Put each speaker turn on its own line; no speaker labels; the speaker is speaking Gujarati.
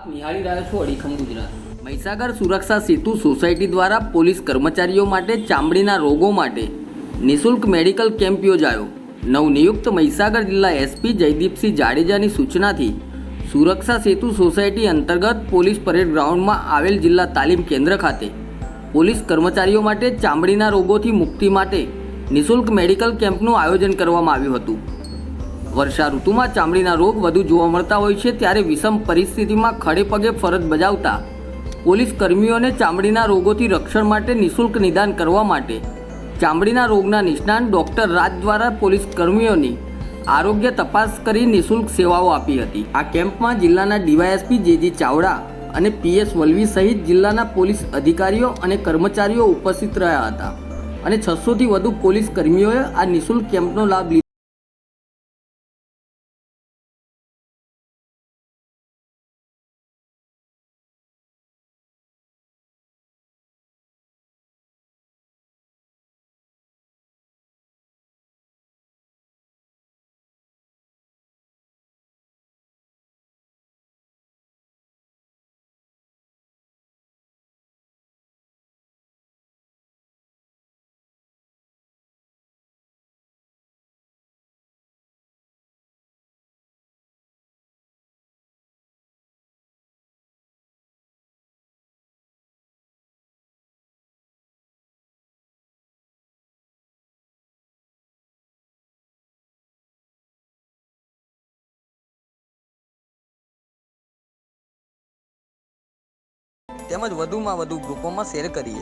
આપ નિહાળી રહ્યા છો અડીખમ ગુજરાત. મહીસાગર સુરક્ષા સેતુ સોસાયટી દ્વારા પોલીસ કર્મચારીઓ માટે ચામડીના રોગો માટે નિઃશુલ્ક મેડિકલ કેમ્પ યોજાયો. નવનિયુક્ત મહીસાગર જિલ્લા એસપી જયદીપસિંહ જાડેજાની સૂચનાથી સુરક્ષા સેતુ સોસાયટી અંતર્ગત પોલીસ પરેડ ગ્રાઉન્ડમાં આવેલ જિલ્લા તાલીમ કેન્દ્ર ખાતે પોલીસ કર્મચારીઓ માટે ચામડીના રોગોથી મુક્તિ માટે નિઃશુલ્ક મેડિકલ કેમ્પનું આયોજન કરવામાં આવ્યું હતું. વર્ષા ઋતુમાં ચામડીના રોગ વધુ જોવા મળતા હોય છે ત્યારે વિષમ પરિસ્થિતિમાં ખડે પગે ફરજ બજાવતા પોલીસ કર્મીઓને ચામડીના રોગોથી રક્ષણ માટે નિઃશુલ્ક નિદાન કરવા માટે ચામડીના રોગના નિષ્ણાંત ડોક્ટર રાજ દ્વારા પોલીસ કર્મીઓની આરોગ્ય તપાસ કરી નિઃશુલ્ક સેવાઓ આપી હતી. આ કેમ્પમાં જિલ્લાના ડીવાયએસપી જેજી ચાવડા અને પીએસ વલવી સહિત જિલ્લાના પોલીસ અધિકારીઓ અને કર્મચારીઓ ઉપસ્થિત રહ્યા હતા અને છસોથી વધુ પોલીસ કર્મીઓએ આ નિઃશુલ્ક કેમ્પનો લાભ લીધો. તેમજ વધુમાં વધુ ગ્રુપોમાં શેર કરીએ.